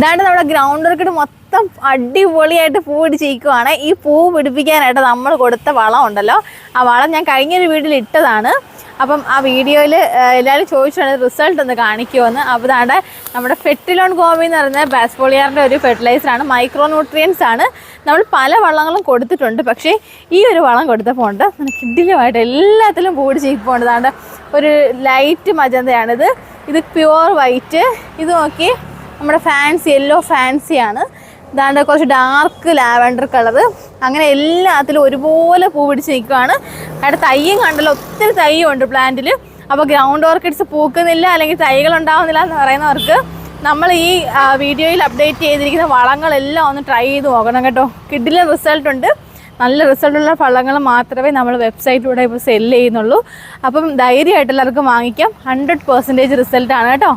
ഇതാണ്ട് നമ്മുടെ ഗ്രൗണ്ട് വർക്കിട്ട് മൊത്തം അടിപൊളിയായിട്ട് പൂ പിടിച്ചിരിക്കുവാണ് ഈ പൂ പിടിപ്പിക്കാനായിട്ട് നമ്മൾ കൊടുത്ത വളം ഉണ്ടല്ലോ. ആ വളം ഞാൻ കഴിഞ്ഞൊരു വീട്ടിൽ ഇട്ടതാണ്. അപ്പം ആ വീഡിയോയിൽ എല്ലാവരും ചോദിച്ചാണ് റിസൾട്ട് ഒന്ന് കാണിക്കുമെന്ന് അപ്പോൾ ഇതാണ്ട് നമ്മുടെ ഫെറ്റിലോൺ ഗോമി എന്ന് പറയുന്ന ബാസ്പോളിയാറിന്റെ ഒരു ഫെർട്ടിലൈസറാണ് മൈക്രോ ന്യൂട്രിയൻസ് ആണ്. നമ്മൾ പല വള്ളങ്ങളും കൊടുത്തിട്ടുണ്ട്. പക്ഷേ ഈ ഒരു വളം കൊടുത്തപ്പോൾ ഉണ്ട് കിഡിലുമായിട്ട് എല്ലാത്തിലും പൂ ചെയ്യിപ്പോണ്ട് ഇതാണ്ട് ഒരു ലൈറ്റ് മജന്തയാണിത്. ഇത് പ്യുവർ വൈറ്റ് ഇത് നോക്കി. നമ്മുടെ ഫാൻസി യെല്ലോ ഫാൻസി ആണ് ഇതാണ്ട് കുറച്ച് ഡാർക്ക് ലാവൻഡർ കളർ അങ്ങനെ എല്ലാത്തിലും ഒരുപോലെ പൂ പിടിച്ച് നിൽക്കുകയാണ്. അവിടെ തയ്യും കണ്ടല്ലോ ഒത്തിരി തയ്യും ഉണ്ട് പ്ലാന്റിൽ അപ്പോൾ ഗ്രൗണ്ട് ഓർക്കിഡ്സ് പൂക്കുന്നില്ല അല്ലെങ്കിൽ തൈകൾ ഉണ്ടാവുന്നില്ല എന്ന് പറയുന്നവർക്ക് നമ്മൾ ഈ വീഡിയോയിൽ അപ്ഡേറ്റ് ചെയ്തിരിക്കുന്ന വളങ്ങളെല്ലാം ഒന്ന് ട്രൈ ചെയ്ത് നോക്കണം കേട്ടോ. കിഡിലെ റിസൾട്ട് ഉണ്ട്. നല്ല റിസൾട്ടുള്ള ഫലങ്ങൾ മാത്രമേ നമ്മൾ വെബ്സൈറ്റിലൂടെ ഇപ്പോൾ സെല്ല് ചെയ്യുന്നുള്ളൂ. അപ്പം ധൈര്യമായിട്ട് എല്ലാവർക്കും വാങ്ങിക്കാം. ഹൺഡ്രഡ് പെർസെന്റേജ് റിസൾട്ടാണ് കേട്ടോ.